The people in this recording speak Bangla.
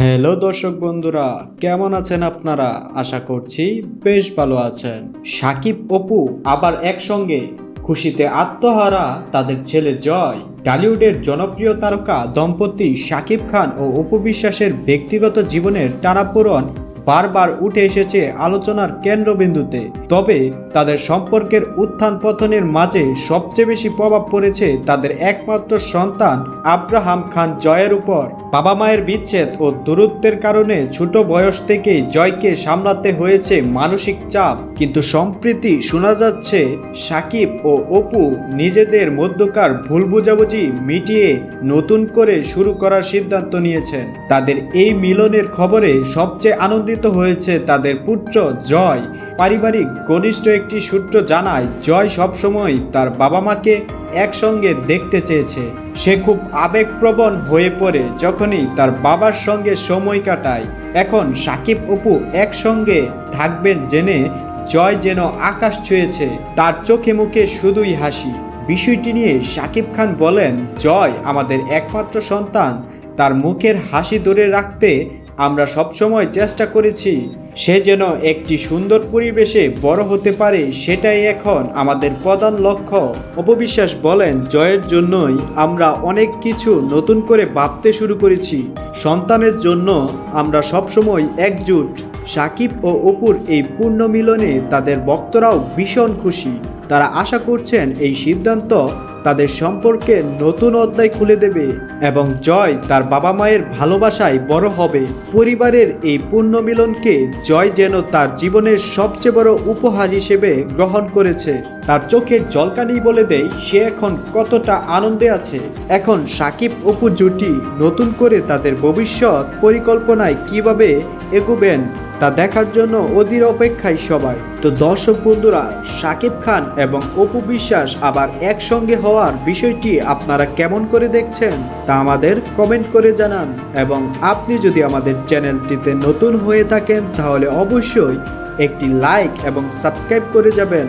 হ্যালো দর্শক বন্ধুরা, কেমন আছেন আপনারা? আশা করছি বেশ ভালো আছেন। সাকিব, অপু আবার একসঙ্গে খুশিতে আত্মহারা তাদের ছেলে জয়। টলিউডের জনপ্রিয় তারকা দম্পতি সাকিব খান ও অপু বিশ্বাসের ব্যক্তিগত জীবনের টানাপোড়ন বারবার উঠে এসেছে আলোচনার কেন্দ্রবিন্দুতে। তবে তাদের সম্পর্কের উত্থান পতনের মাঝে সবচেয়ে বেশি প্রভাব পড়েছে তাদের একমাত্র সন্তান আব্রাহাম খান জয়ের উপর। বাবা মায়ের বিচ্ছেদ ও দূরত্বের কারণে ছোট বয়স থেকেই জয়কে সামলাতে হয়েছে মানসিক চাপ। কিন্তু সম্প্রীতি শোনা যাচ্ছে, সাকিব ও অপু নিজেদের মধ্যকার ভুল বোঝাবুঝি মিটিয়ে নতুন করে শুরু করার সিদ্ধান্ত নিয়েছেন। তাদের এই মিলনের খবরে সবচেয়ে আনন্দিত হয়েছে তাদের পুত্র জয়। পারিবারিক ঘনিষ্ঠ একটি সূত্র জানায়, জয় সবসময় তার বাবা মাকে একসঙ্গে দেখতে চেয়েছে। সে খুব আবেগপ্রবণ হয়ে পড়ে যখনই তার বাবার সঙ্গে সময় কাটায়। এখন সাকিব অপু একসঙ্গে থাকবেন জেনে জয় যেন আকাশ ছুঁয়েছে, তার চোখে মুখে শুধুই হাসি। বিষয়টি নিয়ে সাকিব খান বলেন, জয় আমাদের একমাত্র সন্তান। তার মুখের হাসি ধরে রাখতে আমরা সবসময় চেষ্টা করেছি সে যেন একটি সুন্দর পরিবেশে বড় হতে পারে সেটাই এখন আমাদের প্রধান লক্ষ্য। অপবিশ্বাস বলেন, জয়ের জন্যই আমরা অনেক কিছু নতুন করে ভাবতে শুরু করেছি। সন্তানের জন্য আমরা সবসময় একজুট। সাকিব ও অপুর এই পূর্ণ মিলনে তাদের ভক্তরাও ভীষণ খুশি। তারা আশা করছেন এই সিদ্ধান্ত তাদের সম্পর্কে নতুন অধ্যায় খুলে দেবে এবং জয় তার বাবা মায়ের ভালোবাসায় বড় হবে। পরিবারের এই পূর্ণ মিলনকে জয় যেন তার জীবনের সবচেয়ে বড় উপহার হিসেবে গ্রহণ করেছে। তার চোখের জলকানি বলে দেয়, সে এখন কতটা আনন্দে আছে। এখন সাকিব অপু জুটি নতুন করে তাদের ভবিষ্যৎ পরিকল্পনায় কীভাবে এগোবেন তা দেখার জন্য অধীর অপেক্ষায় সবাই। তো দর্শক বন্ধুরা, সাকিব খান এবং অপু বিশ্বাস আবার একসঙ্গে হওয়ার বিষয়টি আপনারা কেমন করে দেখছেন তা আমাদের কমেন্ট করে জানান। এবং আপনি যদি আমাদের চ্যানেলটিতে নতুন হয়ে থাকেন, তাহলে অবশ্যই একটি লাইক এবং সাবস্ক্রাইব করে যাবেন।